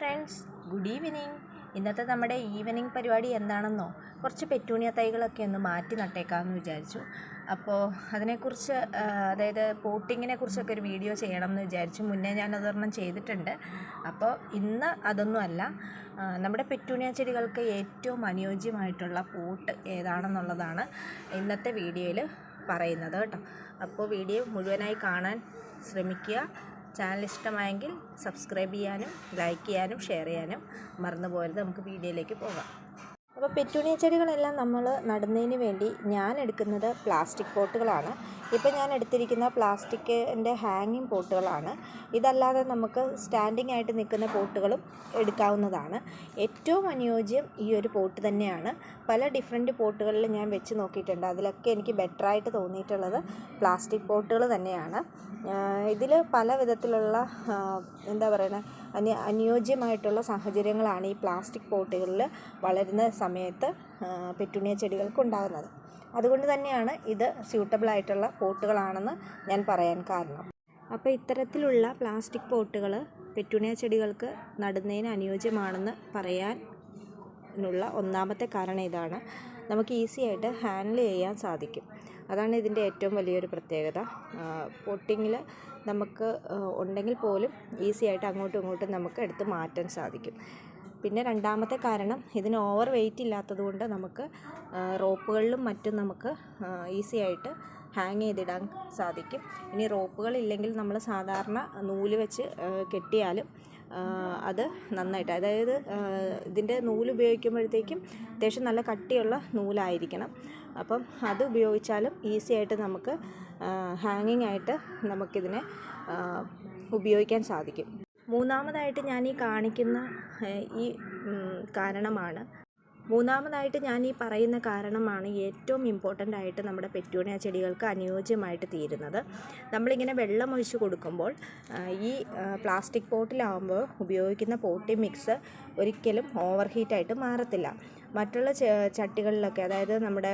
Friends good evening. ഇന്നത്തെ നമ്മുടെ evening പരിപാടി എന്താണെന്നോ കുറച്ച് പെറ്റൂണിയ തൈകളൊക്കെ ഒന്ന് മാറ്റി നട്ടേക്കാമെന്ന് വിചാരിച്ചു. അപ്പോൾ അതിനെക്കുറിച്ച് അതായത് പോട്ടിങ്ങിനെ കുറിച്ചൊക്കെ ഒരു വീഡിയോ ചെയ്യണം എന്ന് വിചാരിച്ചു. മുന്നേ ഞാൻ അതൊരെണ്ണം ചെയ്തിട്ടുണ്ട്. അപ്പോൾ ഇന്ന് അതൊന്നുമല്ല നമ്മുടെ പെറ്റൂണിയ ചെടികൾക്ക് ഏറ്റവും അനുയോജ്യമായിട്ടുള്ള പോട്ട് ഏതാണെന്നുള്ളതാണ് ഇന്നത്തെ വീഡിയോയിൽ പറയുന്നത് കേട്ടോ. അപ്പോൾ വീഡിയോ മുഴുവനായി കാണാൻ ശ്രമിക്കുക. ചാനൽ ഇഷ്ടമായെങ്കിൽ സബ്സ്ക്രൈബ് ചെയ്യാനും ലൈക്ക് ചെയ്യാനും ഷെയർ ചെയ്യാനും മറന്നു പോകരുത് നമുക്ക് വീഡിയോയിലേക്ക് പോകാം. അപ്പോൾ പെറ്റൂണിയ ചെടികളെല്ലാം നമ്മൾ നടുന്നതിന് വേണ്ടി ഞാൻ എടുക്കുന്നത് പ്ലാസ്റ്റിക് പോട്ടുകളാണ്. ഇപ്പോൾ ഞാൻ എടുത്തിരിക്കുന്ന പ്ലാസ്റ്റിക്കിന്റെ ഹാങ്ങിങ് പോട്ടുകളാണ്. ഇതല്ലാതെ നമുക്ക് സ്റ്റാൻഡിങ് ആയിട്ട് നിൽക്കുന്ന പോട്ടുകളും എടുക്കാവുന്നതാണ്. ഏറ്റവും അനുയോജ്യം ഈ ഒരു പോട്ട് തന്നെയാണ്. പല ഡിഫറെന്റ് പോട്ടുകളിൽ ഞാൻ വെച്ച് നോക്കിയിട്ടുണ്ട്. അതിലൊക്കെ എനിക്ക് ബെറ്ററായിട്ട് തോന്നിയിട്ടുള്ളത് പ്ലാസ്റ്റിക് പോട്ടുകൾ തന്നെയാണ്. ഇതിൽ പല വിധത്തിലുള്ള എന്താ പറയുക അനി അനുയോജ്യമായിട്ടുള്ള സാഹചര്യങ്ങളാണ് ഈ പ്ലാസ്റ്റിക് പോട്ടുകളിൽ വളരുന്ന സമയത്ത് പെറ്റുണിയ ചെടികൾക്ക് ഉണ്ടാകുന്നത് അതുകൊണ്ട് തന്നെയാണ് ഇത് സ്യൂട്ടബിൾ ആയിട്ടുള്ള പോട്ടുകളാണെന്ന് ഞാൻ പറയാൻ കാരണം. അപ്പോൾ ഇത്തരത്തിലുള്ള പ്ലാസ്റ്റിക് പോട്ടുകൾ പെറ്റൂണിയ ചെടികൾക്ക് നടുന്നതിന് അനുയോജ്യമാണെന്ന് പറയാനുള്ള ഒന്നാമത്തെ കാരണം ഇതാണ്. നമുക്ക് ഈസി ആയിട്ട് ഹാൻഡിൽ ചെയ്യാൻ സാധിക്കും. അതാണ് ഇതിന്റെ ഏറ്റവും വലിയൊരു പ്രത്യേകത. പൊട്ടിങ്ങിൽ നമുക്ക് ഉണ്ടെങ്കിൽ പോലും ഈസി ആയിട്ട് അങ്ങോട്ടും ഇങ്ങോട്ടും നമുക്ക് എടുത്ത് മാറ്റാൻ സാധിക്കും. പിന്നെ രണ്ടാമത്തെ കാരണം ഇതിന് ഓവർ വെയിറ്റ് ഇല്ലാത്തത് കൊണ്ട് നമുക്ക് റോപ്പുകളിലും മറ്റും നമുക്ക് ഈസി ആയിട്ട് ഹാങ് ചെയ്തിടാൻ സാധിക്കും. ഇനി റോപ്പുകൾ ഇല്ലെങ്കിൽ നമ്മൾ സാധാരണ നൂൽ വെച്ച് കെട്ടിയാലും അത് നന്നായിട്ട് അതായത് ഇതിന്റെ നൂൽ ഉപയോഗിക്കുമ്പോഴത്തേക്കും അത്യാവശ്യം നല്ല കട്ടിയുള്ള നൂലായിരിക്കണം. അപ്പം അത് ഉപയോഗിച്ചാലും ഈസി ആയിട്ട് നമുക്ക് ഹാങ്ങിങ് ആയിട്ട് നമുക്കിതിനെ ഉപയോഗിക്കാൻ സാധിക്കും. മൂന്നാമതായിട്ട് ഞാൻ ഈ കാണിക്കുന്ന ഈ കാരണമാണ് മൂന്നാമതായിട്ട് ഞാൻ ഈ പറയുന്ന കാരണമാണ് ഏറ്റവും ഇമ്പോർട്ടന്റ് ആയിട്ട് നമ്മുടെ പെറ്റൂണിയ ചെടികൾക്ക് അനുയോജ്യമായിട്ട് തീരുന്നത്. നമ്മളിങ്ങനെ വെള്ളം ഒഴിച്ച് കൊടുക്കുമ്പോൾ ഈ പ്ലാസ്റ്റിക് പോട്ടിലാവുമ്പോൾ ഉപയോഗിക്കുന്ന പോട്ടി മിക്സ് ഒരിക്കലും ഓവർ ഹീറ്റായിട്ട് മാറത്തില്ല. മറ്റുള്ള ചട്ടികളിലൊക്കെ അതായത് നമ്മുടെ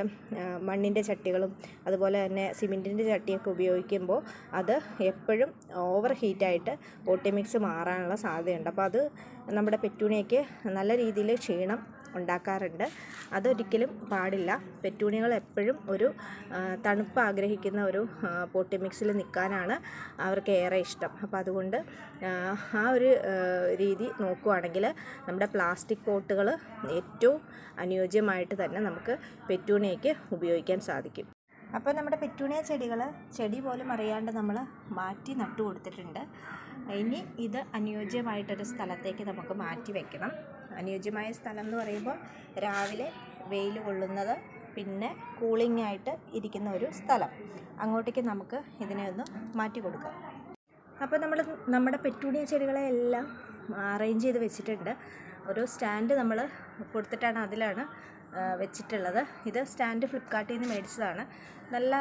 മണ്ണിന്റെ ചട്ടികളും അതുപോലെ തന്നെ സിമെന്റിന്റെ ചട്ടിയൊക്കെ ഉപയോഗിക്കുമ്പോൾ അത് എപ്പോഴും ഓവർ ഹീറ്റായിട്ട് പോട്ടി മിക്സ് മാറാനുള്ള സാധ്യതയുണ്ട്. അപ്പോൾ അത് നമ്മുടെ പെറ്റൂണിയയ്ക്ക് നല്ല രീതിയിൽ ക്ഷീണം ഉണ്ടാക്കാറുണ്ട്. അതൊരിക്കലും പാടില്ല. പെറ്റൂണികൾ എപ്പോഴും ഒരു തണുപ്പ് ആഗ്രഹിക്കുന്ന ഒരു പോട്ടി മിക്സിൽ നിൽക്കാനാണ് അവർക്ക് ഏറെ ഇഷ്ടം. അപ്പോൾ അതുകൊണ്ട് ആ, ഒരു രീതി നോക്കുവാണെങ്കിൽ നമ്മുടെ പ്ലാസ്റ്റിക് പോട്ടുകൾ ഏറ്റവും അനുയോജ്യമായിട്ട് തന്നെ നമുക്ക് പെറ്റൂണിയയ്ക്ക് ഉപയോഗിക്കാൻ സാധിക്കും. അപ്പോൾ നമ്മുടെ പെറ്റൂണിയ ചെടികൾ ചെടി പോലും അറിയാണ്ട് നമ്മൾ മാറ്റി നട്ടു കൊടുത്തിട്ടുണ്ട് ഇനി ഇത് അനുയോജ്യമായിട്ടൊരു സ്ഥലത്തേക്ക് നമുക്ക് മാറ്റി വെക്കണം. അനുയോജ്യമായ സ്ഥലം എന്ന് പറയുമ്പോൾ രാവിലെ വെയിൽ കൊള്ളുന്നത് പിന്നെ കൂളിംഗ് ആയിട്ട് ഇരിക്കുന്ന ഒരു സ്ഥലം. അങ്ങോട്ടേക്ക് നമുക്ക് ഇതിനെ ഒന്ന് മാറ്റി കൊടുക്കാം. അപ്പോൾ നമ്മൾ നമ്മുടെ പെറ്റൂണിയ ചെടികളെ എല്ലാം അറേഞ്ച് ചെയ്ത് വെച്ചിട്ടുണ്ട്. ഒരു സ്റ്റാൻഡ് നമ്മൾ കൊടുത്തിട്ടാണ് അതിലാണ് വെച്ചിട്ടുള്ളത്. ഇത് സ്റ്റാൻഡ് ഫ്ലിപ്കാർട്ടിൽ നിന്ന് മേടിച്ചതാണ്. നല്ല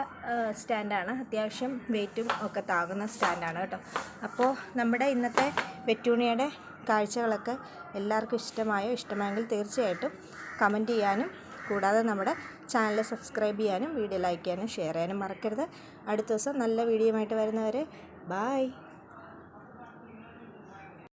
സ്റ്റാൻഡാണ് അത്യാവശ്യം വെയിറ്റും ഒക്കെ താങ്ങുന്ന സ്റ്റാൻഡാണ് കേട്ടോ. അപ്പോൾ നമ്മുടെ ഇന്നത്തെ പെറ്റൂണിയയുടെ കാഴ്ചകളൊക്കെ എല്ലാവർക്കും ഇഷ്ടമായോ ഇഷ്ടമായെങ്കിൽ തീർച്ചയായിട്ടും കമന്റ് ചെയ്യാനും കൂടാതെ നമ്മുടെ ചാനൽ സബ്സ്ക്രൈബ് ചെയ്യാനും വീഡിയോ ലൈക്ക് ചെയ്യാനും ഷെയർ ചെയ്യാനും മറക്കരുത്. അടുത്ത ദിവസം നല്ല വീഡിയോ ആയിട്ട് വരുന്നവരെ ബായ്